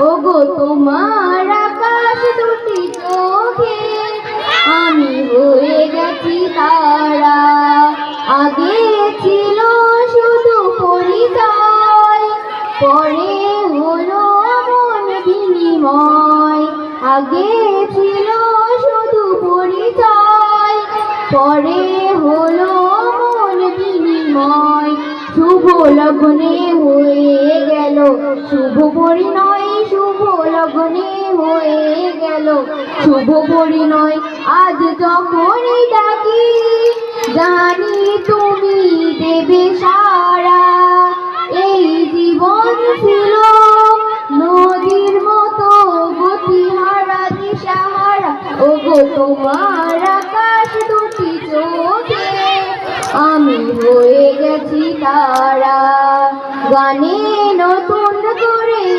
ওগো, তোমার আকাশ দুটি চোখে। আমি হয়ে গেছি তারা। আগে ছিল শুধু পরিচয়, পরে হলো মন বিনিময়। আগে ছিল শুধু পরিচয়, পরে হলো মন বিনিময়। শুভ লগ্নে হয়ে পরিণয় শুভ লগ্নে হয়ে গেল। শুভ পরিণয় আজ যখনই ডাকি, জানি তুমি দেবে সারা। এই জীবন ছিল নদীর মতো গতিহারা, দিশাহারা। ও গো তোমার হয়ে গেছি তারা। গানে নতুন করে